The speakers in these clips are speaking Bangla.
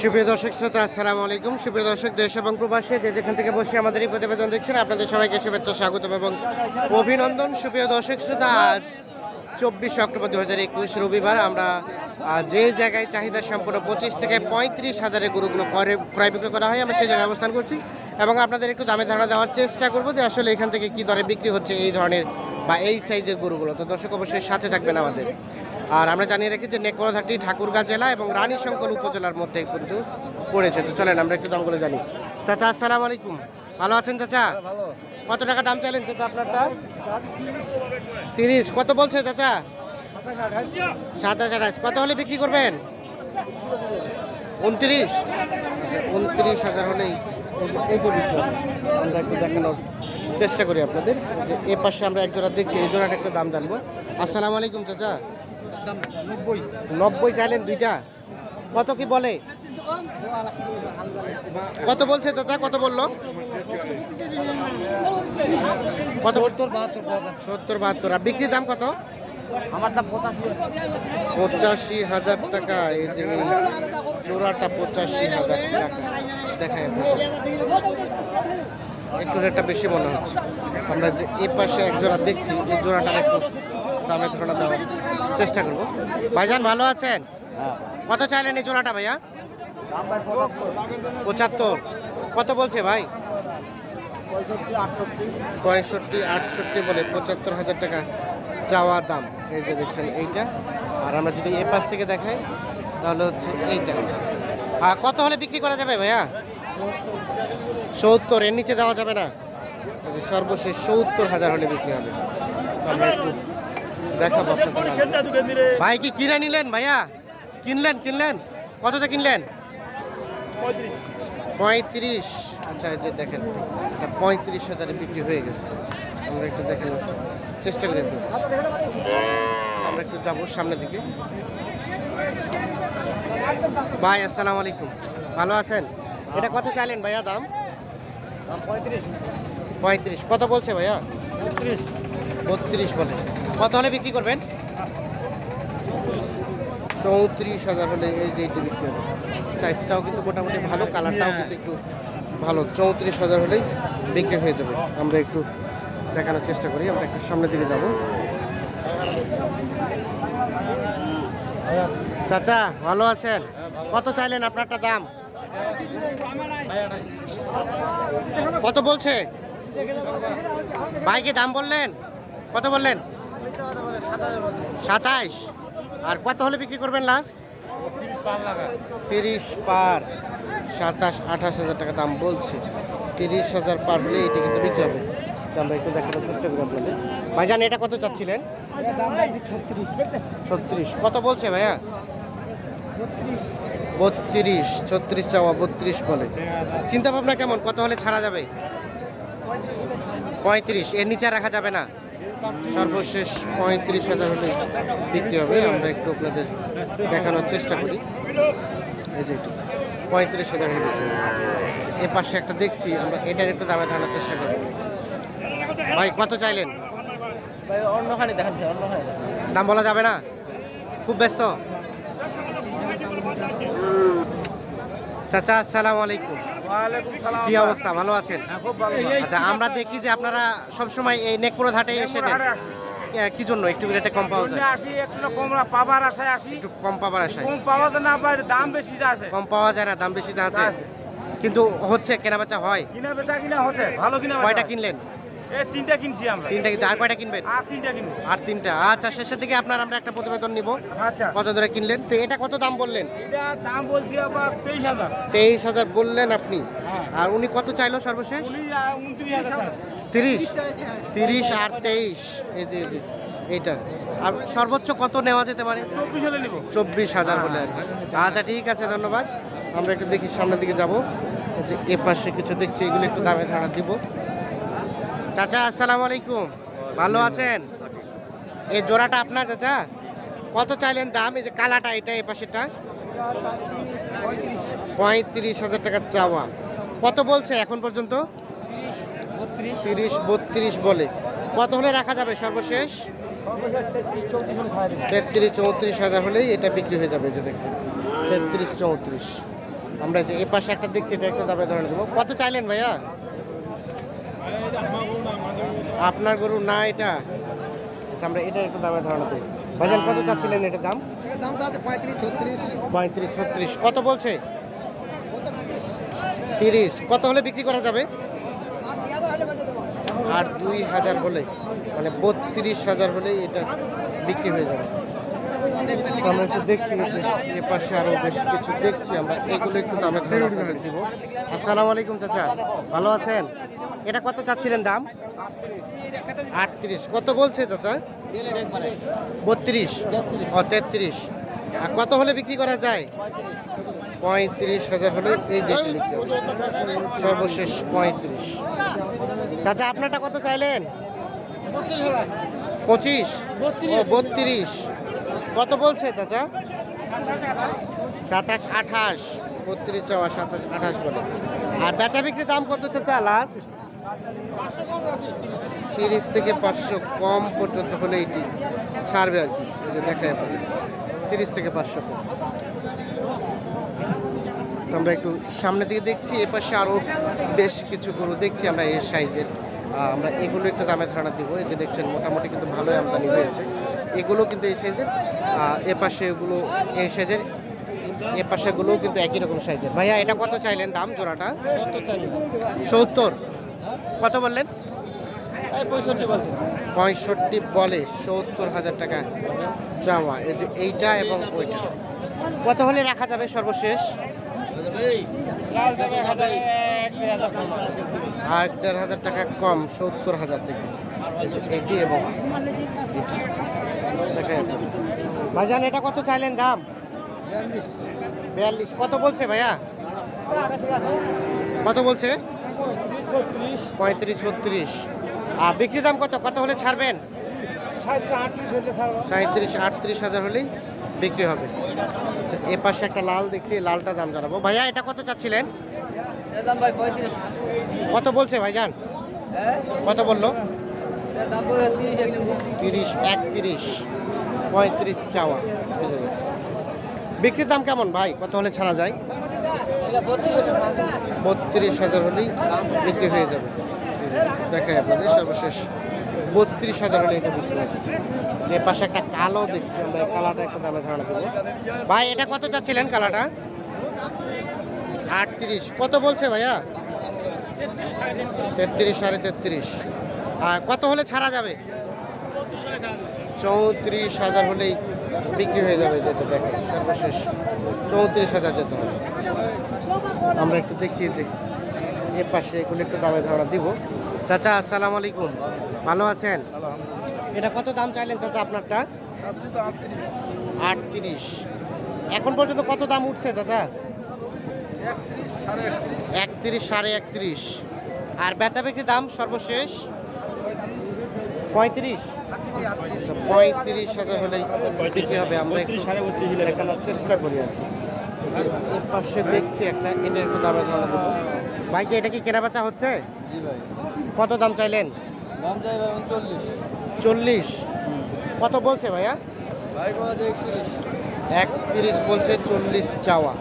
সুপ্রিয় দর্শক শ্রোতা, আসসালামু আলাইকুম। সুপ্রিয় দর্শক, দেশ এবং প্রবাসী যে যেখান থেকে বসে আমাদের এই প্রতিবেদন দেখছেন, আপনাদের সবাইকে শুভেচ্ছা, স্বাগত এবং অভিনন্দন। সুপ্রিয় দর্শক শ্রোতা, আজ চব্বিশে অক্টোবর দু হাজার একুশ রবিবার। আমরা যে জায়গায় চাহিদা সম্পূর্ণ পঁচিশ থেকে পঁয়ত্রিশ হাজারের গরুগুলো করে ক্রয় বিক্রয় করা হয়, আমরা সেই জায়গায় অবস্থান করছি এবং আপনাদের একটু দামে ধারণা দেওয়ার চেষ্টা করব যে আসলে এখান থেকে কী দরে বিক্রি হচ্ছে এই ধরনের বা এই সাইজের গরুগুলো। তো দর্শক, অবশ্যই সাথে থাকবেন আমাদের। আর আমরা জানিয়ে রাখি যে নেকড়াঘাটি ঠাকুরগাঁ জেলা এবং রানীশঙ্কর উপজেলার মধ্যে কিন্তু পড়েছে। তো চলেন আমরা একটু দামগুলো জানি। চাচা আসসালামু আলাইকুম। ভালো আছেন চাচা? কত টাকা দাম চাইলেন চাচা আপনারটা? তিরিশ। কত বলছে চাচা? সাতাশ আঠাশ। কত হলে বিক্রি করবেন? উনত্রিশ। আচ্ছা উনত্রিশ হাজার হলেই এই আমরা একটু দেখানোর চেষ্টা করি আপনাদের। যে এ পাশে আমরা এক জোড়া দেখছি এই জোড়াটা একটু দাম জানব। আসসালামু আলাইকুম চাচা। নব্বই চাইলেন দুইটা। কত কি বলে? কত বলছে চাচা? কত বলল? কত সত্তর বাহাত্তর আর বিক্রির দাম কত? আমার দাম পঁচাশি পঁচাশি হাজার টাকা। এই যে জোড়াটা পঁচাশি হাজার টাকা। দেখায় একটু রেটটা বেশি মনে হচ্ছে। আমরা যে এই পাশে এক জোড়া দেখছি এই জোড়াটা একটু দামে ধারণা দেওয়ার চেষ্টা করব। ভাইজান, ভালো আছেন? কত চাইলেন এই জোড়াটা ভাইয়া? পঁচাত্তর। কত বলছে ভাই? পঁয়ষট্টি, আটষট্টি বলে, পঁচাত্তর হাজার টাকা চাওয়া দাম। এই যে দেখছেন এইটা। আর আমরা যদি এ পাশ থেকে দেখাই, তাহলে হচ্ছে এইটা। আর কত হলে বিক্রি করা যাবে ভাইয়া? সত্তর, এর নিচে দেওয়া যাবে না। সর্বশেষ সত্তর হাজার হলে বিক্রি হবে। আমরা একটু দেখাবো ভাই কি কিনে নিলেন ভাইয়া? কিনলেন কিনলেন? কততে কিনলেন? পঁয়ত্রিশ। আচ্ছা যে দেখেন পঁয়ত্রিশ হাজারে বিক্রি হয়ে গেছে। আমরা একটু দেখেন চেষ্টা করি আমরা একটু যাব সামনের দিকে। ভাই আসসালামু আলাইকুম। ভালো আছেন? এটা কত চাইলেন ভাইয়া দাম পঁয়ত্রিশ। পঁয়ত্রিশ। কত বলছে ভাইয়া? বত্রিশ। বত্রিশ বলে। কত হলে বিক্রি করবেন? চৌত্রিশ হাজার হলে এই যে এইটা বিক্রি হবে। সাইজটাও কিন্তু মোটামুটি ভালো কালারটাও কিন্তু একটু ভালো। চৌত্রিশ হাজার হলেই বিক্রি হয়ে যাবে। আমরা একটু দেখানোর চেষ্টা করি, আমরা একটু সামনের দিকে যাব। চাচা, ভালো আছেন? কত চাইলেন আপনারটা দাম? কত বলছে? ভাইকে দাম বললেন? কত বললেন? সাতাইশ। আর কত হলে বিক্রি করবেন লাস্ট তিরিশ পার। সাতাশ, আঠাশ হাজার টাকা দাম বলছে। তিরিশ হাজার পার হলে এটা কিন্তু বিক্রি হবে। আমরা একটু দেখানোর চেষ্টা করি আপনাদের। ভাইজান, এটা কত চাচ্ছিলেন? ছত্রিশ। ছত্রিশ কত বলছে ভাইয়া? বত্রিশ। ছত্রিশ চাওয়া বত্রিশ বলে। চিন্তা ভাবনা কেমন? কত হলে ছাড়া যাবে? পঁয়ত্রিশ। এর নিচে রাখা যাবে না। সর্বশেষ পঁয়ত্রিশ হাজার হলে বিক্রি হবে। আমরা একটু আপনাদের দেখানোর চেষ্টা করি। এই যে একটু পঁয়ত্রিশ হাজার হলে বিক্রি এ পাশে একটা দেখছি আমরা এটার একটু দামে ধারণার চেষ্টা করি ভাই কত চাইলেন? ভাই অন্যখানে দেখান। দাম বলা যাবে না? খুব ব্যস্ত? চাচা আসসালামু আলাইকুম। কি অবস্থা? ভালো আছেন? হ্যাঁ খুব ভালো। আচ্ছা আমরা দেখি যে আপনারা সবসময় এই নেকপুরো ঘাটে এসে কি জন্য? একটু রেটে কম পাওয়া যায়? আসি একটু কম পাবার আশায় আসি। একটু কম পাবার আশায়। কম পাওয়া তো না দাম বেশি আছে। কম পাওয়া যায় না দাম বেশি আছে। কিন্তু হচ্ছে কেনা বেচা হয়? কিনা বেচা কিনা হচ্ছে ভালো কিনা কয়টা কিনলেন? তিনটা কিনছি আমরা। তিনটা কিনছে আর কয়টা কিনবেন? আর তিনটা কিনবো। আর তিনটা। আচ্ছা শেষের দিকে আপনার আমরা একটা প্রতিবেদন নিব। আচ্ছা। কত ধরে কিনলেন? তো এটা কত দাম বললেন? এটা দাম বলছি আবার তেইশ হাজার। তেইশ হাজার বললেন আপনি। হ্যাঁ। আর উনি কত চাইলো সর্বশেষ। তিরিশ? তিরিশ আর তেইশ। এই যে এইটা। আর সর্বোচ্চ কত নেওয়া যেতে পারে? চব্বিশ হাজার হলে আর কি। আচ্ছা ঠিক আছে ধন্যবাদ। আমরা একটু দেখি সামনের দিকে যাব। যে এ পাশে কিছু দেখছি এগুলো একটু দামে ধারণা দিব। চাচা, আসসালামু আলাইকুম। ভালো আছেন? এই জোড়াটা আপনার চাচা? কত চাইলেন দাম? এই যে কালাটা, এটা এ পাশেটা পঁয়ত্রিশ হাজার টাকার চাওয়া। কত বলছে এখন পর্যন্ত? তিরিশ বত্রিশ বলে। কত হলে রাখা যাবে সর্বশেষ? তেত্রিশ চৌত্রিশ হাজার হলেই এটা বিক্রি হয়ে যাবে, এই যে দেখছেন। তেত্রিশ চৌত্রিশ। আমরা যে এ পাশে একটা দেখছি, এটা একটা দামে ধরে দেবো কত চাইলেন ভাইয়া? আপনার গরু না এটা? আচ্ছা আমরা এটা একটু দামে ধারণা দিই। ভাইজান কত চাচ্ছিলেন এটার দাম? দাম চাচ্ছে পঁয়ত্রিশ ছত্রিশ। পঁয়ত্রিশ ছত্রিশ। কত বলছে? তিরিশ। কত হলে বিক্রি করা যাবে? আর দুই হাজার হলে মানে বত্রিশ হাজার হলেই এটা বিক্রি হয়ে যাবে। আমরা একটু দেখছি যে এ পাশে আরও বেশ কিছু দেখছি আমরা। এগুলো একটু দামে দিব। আসসালামু আলাইকুম, চাচা। ভালো আছেন? এটা কত চাচ্ছিলেন দাম? আটত্রিশ। কত বলছে চাচা? বত্রিশ। ও, তেত্রিশ। আর কত হলে বিক্রি করা যায়? পঁয়ত্রিশ হাজার হলে এই দেখে সর্বশেষ পঁয়ত্রিশ। চাচা, আপনারটা কত চাইলেন? পঁচিশ। ও, বত্রিশ। কত বলছে চাচা? সাতাশ আঠাশ, বত্রিশ চাওয়া সাতাশ আঠাশ বলে। আর বেচা বিক্রি দাম কত চাচা লাস্ট তিরিশ থেকে পাঁচশো কম পর্যন্ত হলে এটি ছাড়বে আর কি দেখায় আপনাদের। তিরিশ থেকে পাঁচশো কম। আমরা একটু সামনের দিকে দেখছি, এ পাশে আরও বেশ কিছু গরু দেখছি, আমরা এই সাইজের আমরা এগুলো একটু দামে ধারণা দিব। এই যে দেখছেন, মোটামুটি কিন্তু ভালোই আমদানি হয়েছে। এগুলো কিন্তু এই সাইজের আহ, এ পাশে এগুলো এই সাইজের এ পাশেগুলোও কিন্তু একই রকম সাইজের। ভাইয়া এটা কত চাইলেন দাম জোড়াটা? সত্তর কত বললেন? পঁয়ষট্টি বলে সত্তর হাজার টাকা চাওয়া। এই যে এইটা এবং ওইটা। কত হলে রাখা যাবে সর্বশেষ? আট দেড় হাজার টাকা কম সত্তর হাজার থেকে। এটি এবং। ভাইজান এটা কত চাইলেন দাম? বিয়াল্লিশ। কত বলছে ভাইয়া? কত বলছে? পঁয়ত্রিশ ছত্রিশ। আর বিক্রি দাম কত? কত হলে ছাড়বেন? সাঁত্রিশ আটত্রিশ হাজার হলেই বিক্রি হবে। আচ্ছা এ পাশে একটা লাল দেখছি লালটা দাম জানাব। ভাইয়া এটা কত চাচ্ছিলেন? কত বলছে ভাইজান? কত বলল? তিরিশ একত্রিশ। পঁয়ত্রিশ চাওয়া বিক্রির দাম কেমন ভাই? কত হলে ছাড়া যায়? বত্রিশ হাজার হলেই বিক্রি হয়ে যাবে। দেখাই আপনাদের, সর্বশেষ বত্রিশ হাজার হলে এটা বিক্রি হবে। যে পাশে একটা কালো দেখছি, আমরা কালাটা একটা দামে ধারণা দেবো। ভাই, এটা কত চাচ্ছিলেন কালাটা আটত্রিশ। কত বলছে ভাইয়া? তেত্রিশ সাড়ে তেত্রিশ। আর কত হলে ছাড়া যাবে? চৌত্রিশ হাজার হলেই বিক্রি হয়ে যাবে যেটা দেখে সর্বশেষ চৌত্রিশ হাজার যেতে হবে। আমরা একটু দেখিয়ে যে এ পাশে এগুলো একটু দামে ধারণা দিব। চাচা আসসালাম আলাইকুম। ভালো আছেন? এটা কত দাম চাইলেন চাচা আপনারটা? আটত্রিশ। এখন পর্যন্ত কত দাম উঠছে চাচা? একত্রিশ সাড়ে একত্রিশ। আর বেচা বিক্রি দাম সর্বশেষ? পঁয়ত্রিশ। পঁয়ত্রিশ হাজার হলেই বিক্রি হবে। আমরা একটু দেখানোর চেষ্টা করি আর কি। এর পাশে দেখছি একটা এটা একটু দামে ধারণা দেবো ভাইকে এটা কি কেনা বেচা হচ্ছে? কত দাম চাইলেন? দাম চাই ভাই উনচল্লিশ। চল্লিশ। কত বলছে ভাইয়া? একত্রিশ। বলছে চল্লিশ চাওয়া।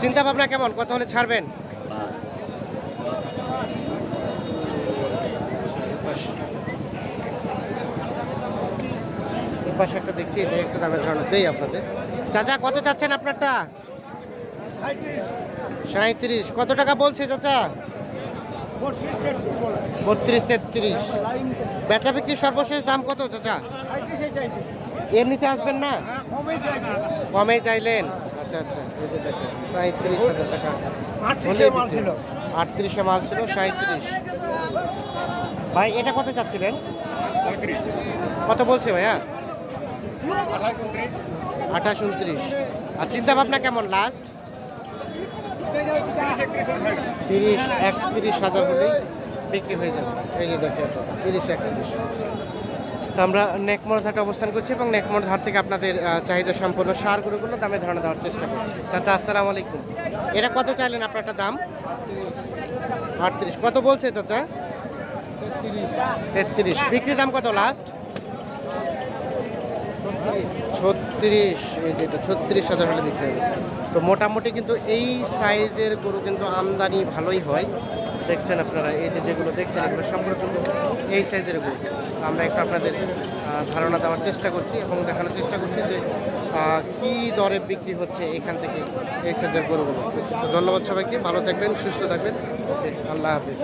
চিন্তা ভাবনা কেমন? কত হলে ছাড়বেন? এপাশে একটা দেখছি এটা একটু দামের ধারণা দেই আপনাদের। চাচা কত চাচ্ছেন আপনারটা? সাঁত্রিশ কত টাকা বলছে চাচা? বত্রিশ তেত্রিশ। বেচা বিক্রির সর্বশেষ দাম কত চাচা? এর নিচে আসবেন না? কমে চাইলেন। আচ্ছা আচ্ছা সাঁত্রিশ হাজার টাকা। হলে মাল ছিল। আটত্রিশে মাল ছিল সাঁত্রিশ ভাই এটা কত চাচ্ছিলেন? কত বলছে ভাইয়া? আঠাশ উনত্রিশ। আর চিন্তা ভাবনা কেমন? লাস্ট তিরিশ একত্রিশ হাজার হলেই বিক্রি হয়ে যাবে। এই যে দেখে তিরিশ একত্রিশ। তো আমরা নেকমোড় ঘাটে অবস্থান করছি এবং নেকমোড় ঘাট থেকে আপনাদের চাহিদা সম্পন্ন সার গরুগুলো দামে ধারণা দেওয়ার চেষ্টা করছি। চাচা, আসসালামু আলাইকুম। এটা কত চাইলেন আপনারটা দাম? আটত্রিশ। কত বলছে চাচা? তেত্রিশ। বিক্রি দাম কত লাস্ট ছত্রিশ যেটা ছত্রিশ হাজার হলে বিক্রি হবে। তো মোটামুটি কিন্তু এই সাইজের গরু কিন্তু আমদানি ভালোই হয়। দেখছেন আপনারা, এই যে যেগুলো দেখছেন, এগুলো সবগুলো কিন্তু এই সাইজের গরু। আমরা একটু আপনাদের ধারণা দেওয়ার চেষ্টা করছি এবং দেখানোর চেষ্টা করছি যে কি দরে বিক্রি হচ্ছে এখান থেকে এই সাইজের গরুগুলো। তো ধন্যবাদ সবাইকে, ভালো থাকবেন, সুস্থ থাকবেন। ওকে, আল্লাহ হাফিজ।